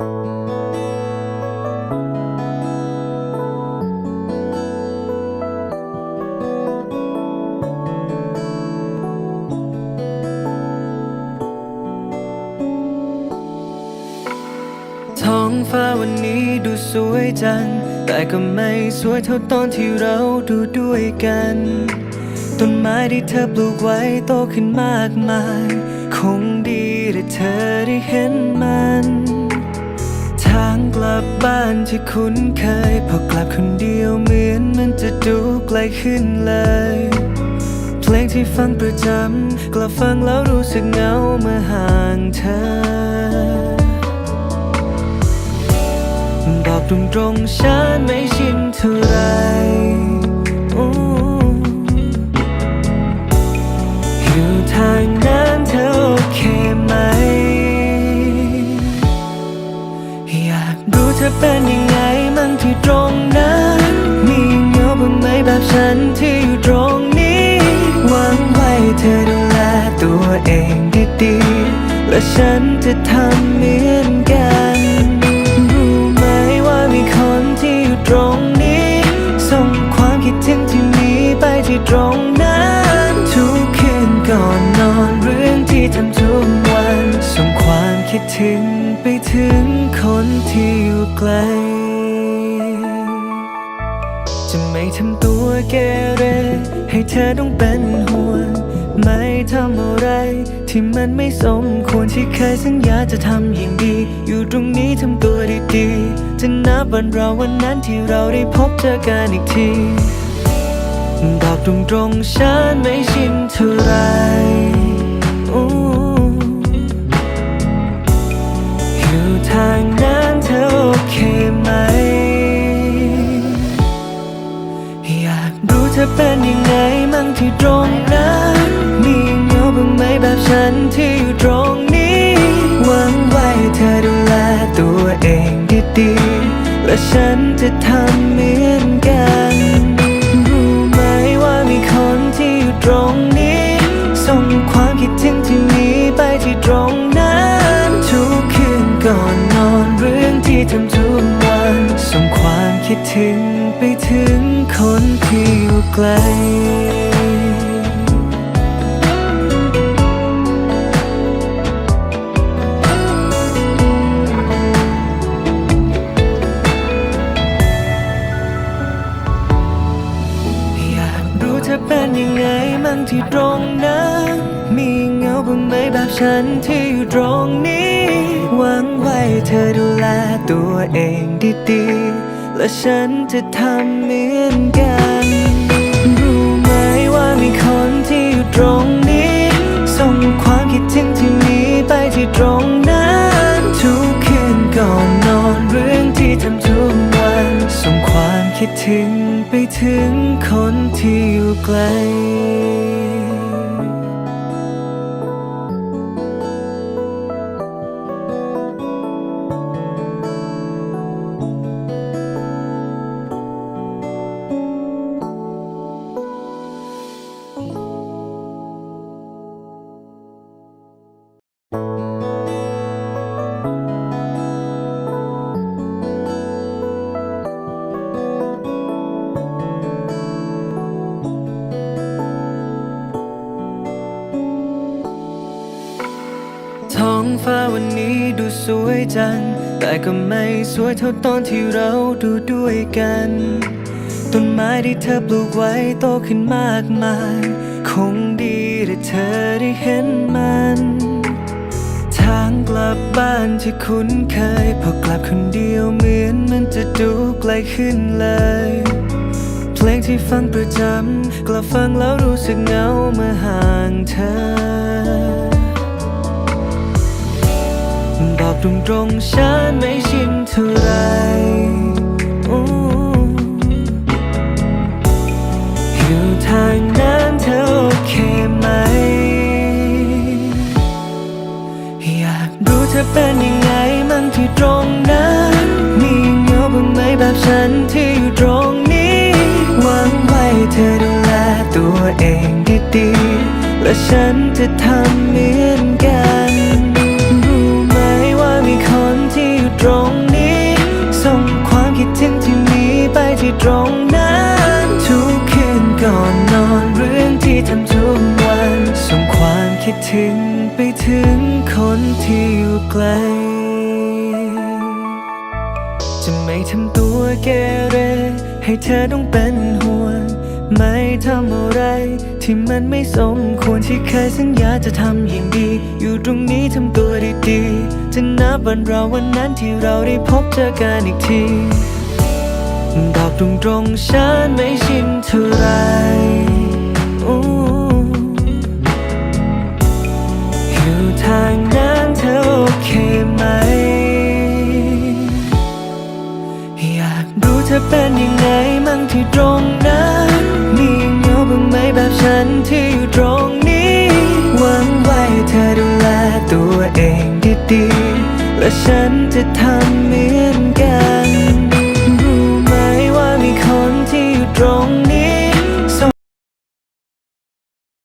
ท้องฟ้าวันนี้ดูสวยจัง แต่ก็ไม่สวยเท่าตอนที่เราดูด้วยกัน ต้นไม้ที่เธอปลูกไว้โตขึ้นมากมาย คงดีถ้าเธอได้เห็นมัน ลับบ้านที่คุ้นเคย พอกลับคนเดียวเหมือนมันจะดูไกลขึ้นเลย เพลงที่ฟังประจำกลับฟังแล้วรู้สึกเหงาเมื่อห่างเธอ บอกตรงๆฉันไม่ชินเท่าไหร เธอดูแลตัวเองดีๆ และฉันจะทำเหมือนกัน รู้ไหมว่ามีคนที่อยู่ตรงนี้ ส่งความคิดถึงที่มีไปที่ตรงนั้น ทุกคืนก่อนนอนเรื่องที่ทำทุกวัน ส่งความคิดถึงไปถึงคนที่อยู่ไกลจะไม่ทำตัวเกเรให้เธอต้องเป็นห่วง ไม่ทำอะไร ที่มันไม่สมควรที่เคยสัญญาจะทำอย่างดี อยู่ตรงนี้ทำตัวดีๆจะนับวันเราวันนั้นที่เราได้พบเจอกันอีกทีบอกตรงๆฉันไม่ชินเท่าไหรอู้อยู่ทางนั้นเธอโอเคไหม อยากรู้เธอเป็นยังไงมั่งที่ตรงนั้น แบบฉันที่อยู่ตรงนี้ หวังไว้เธอดูแลตัวเองดีๆ และฉันจะทำเหมือนกัน รู้ไหมว่ามีคนที่อยู่ตรงนี้ ส่งความคิดถึงที่มีไปที่ตรงนั้นทุกคืนก่อนนอนเรื่องที่ทำทุกวัน ส่งความคิดถึงไปถึงคนที่อยู่ไกล ยังไงมั่งที่ตรงนั้น มีเหงาบ้างไหมแบบฉันที่อยู่ตรงนี้ หวังไว้เธอดูแลตัวเองดีๆ และฉันจะทำเหมือนกัน คิดถึงไปถึงคนที่อยู่ไกล ฟ้าวันนี้ดูสวยจัง แต่ก็ไม่สวยเท่าตอนที่เราดูด้วยกัน ต้นไม้ที่เธอปลูกไว้โตขึ้นมากมาย คงดีถ้าเธอได้เห็นมัน ทางกลับบ้านที่คุ้นเคย พอกลับคนเดียวเหมือนมันจะดูไกลขึ้นเลย เพลงที่ฟังประจำกลับฟังแล้วรู้สึกเหงาเมื่อห่างเธอ บอกตรงๆฉันไม่ชินเท่าไหรอู้อยู่ทางนั้นเธอโอเคไหม อยากรู้เธอเป็นยังไงมั่งที่ตรงนั้น มีเงาบ้างไหมแบบฉันที่อยู่ตรงนี้หวังไว้เธอดูแลตัวเองดีๆและฉันจะทำเหมือนกัน ถึงไปถึงคนที่อยู่ไกล จะไม่ทำตัวเกเร ให้เธอต้องเป็นห่วง ไม่ทำอะไรที่มันไม่สมควรที่เคยสัญญาจะทำอย่างดี อยู่ตรงนี้ทำตัวดีๆ จะนับวันเราวันนั้นที่เราได้พบเจอกันอีกทีบอกตรงๆฉันไม่ชินเท่าไร ธอเป็นยังไงมั่งที่ตรงนั้นมีเงาบ้างไหมแบบฉันที่อยู่ตรงนี้หวังไว้เธอดูแลตัวเองดีๆ และฉันจะทำเหมือนกัน รู้ไหมว่ามีคนที่อยู่ตรง